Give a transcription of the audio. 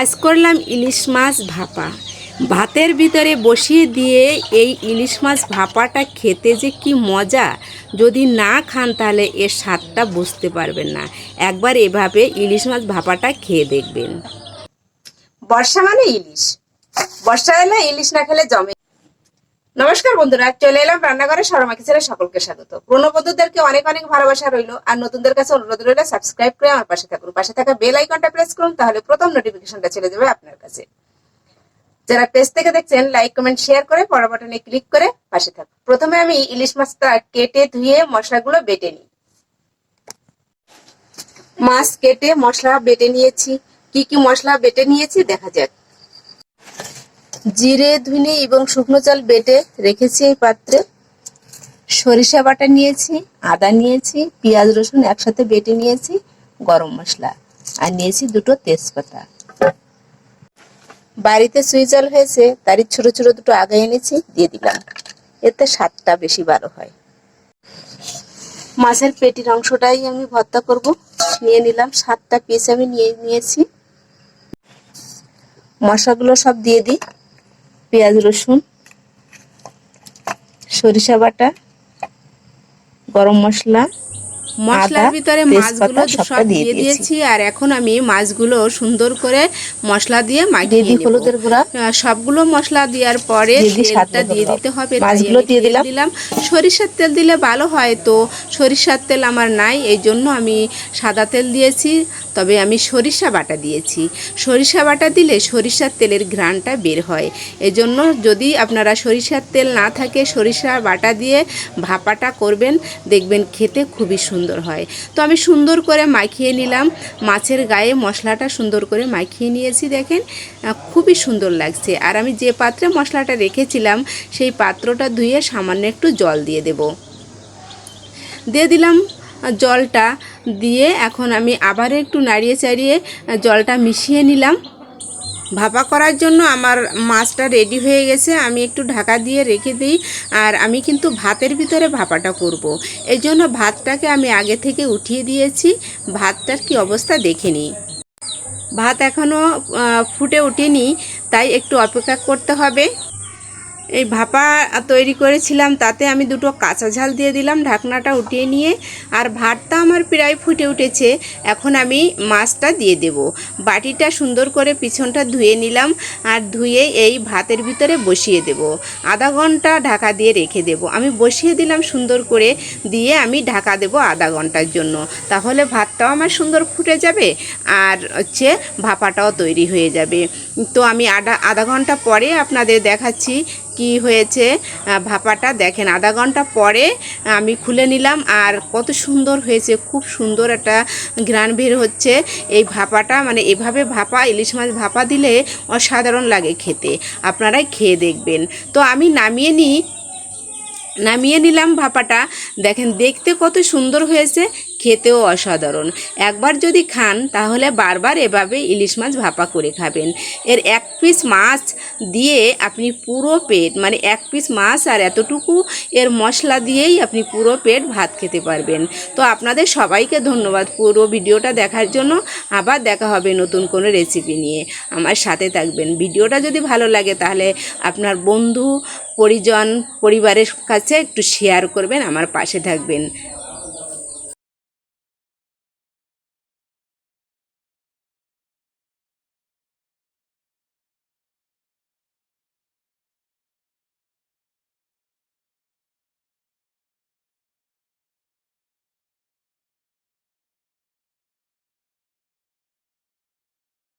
আজ করলাম ইলিশ মাছ ভাপা। ভাতের ভিতরে বসিয়ে দিয়ে এই ইলিশ মাছ ভাপাটা খেতে যে কি মজা। যদি না খান তাহলে এর স্বাদটা বুঝতে পারবেন না। একবার এভাবে ইলিশ মাছ ভাপাটা খেয়ে দেখবেন। বর্ষা মানে ইলিশ। বর্ষা এলে ইলিশ না খেলে জমে নমস্কার বন্ধুরা, চলে এলাম রান্নাঘরে শর্মা কিচেনে সকলকে স্বাগত। পুরনো বন্ধুদেরকে অনেক অনেক ভালোবাসা রইল, আর নতুনদের কাছে অনুরোধ রইল সাবস্ক্রাইব করে আমার পাশে থাকুন। পাশে থাকা বেল আইকনটা প্রেস করুন, তাহলে প্রথম নোটিফিকেশনটা চলে যাবে আপনার কাছে। যারা পেজ থেকে দেখছেন লাইক কমেন্ট শেয়ার করে পড়া বাটনে ক্লিক করে পাশে থাকুন। প্রথমে আমি ইলিশ মাছটা কেটে ধুয়ে মশলাগুলো বেটে নিই। মাছ কেটে মশলা বেটে নিয়েছি। কি কি মশলা বেটে নিয়েছি দেখা যাক। জিরে, ধুনে এবং শুকনো চাল বেটে রেখেছি এই পাত্রে। সরিষা বাটা নিয়েছি, আদা নিয়েছি, পেঁয়াজ, রসুন একসাথে বেটে নিয়েছি, গরম মশলা। আর নিয়েছি দুটো তেজপাতা। বাড়িতে সুইজাল হয়েছে, তারই ছোট ছোট দুটো আগে এনেছি, দিয়ে দিলাম। এতে স্বাদটা বেশি ভালো হয়। মাছের পেটির অংশটাই আমি ভর্তা করব। নিয়ে নিলাম, সাতটা পিস আমি নিয়ে নিয়েছি। মশলাগুলো সব দিয়ে দিই। পেঁয়াজ রসুন সরিষা বাটা গরম মশলা মশলার ভিতরে মাছগুলো সব দিয়ে দিয়ে দিয়েছি। আর এখন আমি মাছগুলো সুন্দর করে মশলা দিয়ে মাখিয়ে দিই হলুদের গুঁড়া। সবগুলো মশলা দেওয়ার পরে তেলটা দিয়ে দিতে হবে মাছগুলো দিয়ে দিলাম। দিলাম। সরিষার তেল দিলে ভালো হয় তো সরিষার তেল আমার নাই এই জন্য আমি সাদা তেল দিয়েছি তবে আমি সরিষা বাটা দিয়েছি। সরিষা বাটা দিলে সরিষার তেলের ঘ্রাণটা বের হয়। এজন্য যদি আপনারা সরিষার তেল না থাকে সরিষা বাটা দিয়ে ভাপাটা করবেন দেখবেন খেতে খুবই সুন্দর হয়। তো আমি সুন্দর করে মাখিয়ে নিলাম। মাছের গায়ে মশলাটা সুন্দর করে মাখিয়ে নিয়েছি, দেখেন। খুবই সুন্দর লাগছে। আর আমি যে পাত্রে মশলাটা রেখেছিলাম, সেই পাত্রটা ধুয়ে সামান্য একটু জল দিয়ে দেব। দিয়ে দিলাম জলটা। দিয়ে এখন আমি আবার একটু নাড়িয়ে চাড়িয়ে জলটা মিশিয়ে নিলাম। ভাপা করার জন্য আমার মাছটা রেডি হয়ে গেছে। আমি একটু ঢাকা দিয়ে রেখে দিই আর আমি কিন্তু ভাতের ভিতরে ভাপাটা করব। এই জন্য ভাতটাকে আমি আগে থেকে উঠিয়ে দিয়েছি। ভাতটার কি অবস্থা দেখে নিই। ভাত এখনও ফুটে ওঠেনি, তাই একটু অপেক্ষা করতে হবে। এই ভাপা তৈরি করেছিলাম, তাতে আমি দুটো কাঁচা ঝাল দিয়ে দিলাম, ঢাকনাটা উঠিয়ে নিয়ে, আর ভাতটা আমার প্রায় ফুটে উঠেছে, এখন আমি মাছটা দিয়ে দেব। বাটিটা সুন্দর করে পিছনটা ধুয়ে নিলাম, আর ধুয়ে এই ভাতের ভিতরে বসিয়ে দেব। আধা ঘণ্টা ঢাকা দিয়ে রেখে দেব। আমি বসিয়ে দিলাম সুন্দর করে, দিয়ে আমি ঢাকা দেব আধা ঘণ্টার জন্য। তাহলে ভাতটাও আমার সুন্দর ফুটে যাবে, আর হচ্ছে ভাপাটাও তৈরি হয়ে যাবে। তো আমি আধা আধা ঘণ্টা পরে আপনাদের দেখাচ্ছি কি হয়েছে ভাপাটা দেখেন। আধা ঘণ্টা পরে আমি খুলে নিলাম আর কত সুন্দর হয়েছে, খুব সুন্দর একটা ঘ্রাণ বের হচ্ছে। এই ভাপাটা মানে এভাবে ভাপা, ইলিশ মাছ ভাপা দিলে অসাধারণ লাগে খেতে। আপনারাই খেয়ে দেখবেন। তো আমি নামিয়ে নিই নামিয়ে নিলাম ভাপাটা। দেখেন, দেখতে কত সুন্দর হয়েছে, খেতেও অসাধারণ। একবার যদি খান, তাহলে বারবার এভাবে ইলিশ মাছ ভাপা করে খাবেন। এর এক পিস মাছ দিয়ে আপনি পুরো পেট মানে এক পিস মাছ আর এতটুকু এর মশলা দিয়েই আপনি পুরো পেট ভাত খেতে পারবেন। তো আপনাদের সবাইকে ধন্যবাদ পুরো ভিডিওটা দেখার জন্য। আবার দেখা হবে নতুন কোনো রেসিপি নিয়ে। আমার সাথে থাকবেন। ভিডিওটা যদি ভালো লাগে, তাহলে আপনার বন্ধু পরিজন পরিবারের কাছে একটু শেয়ার করবেন আমার পাশে থাকবেন।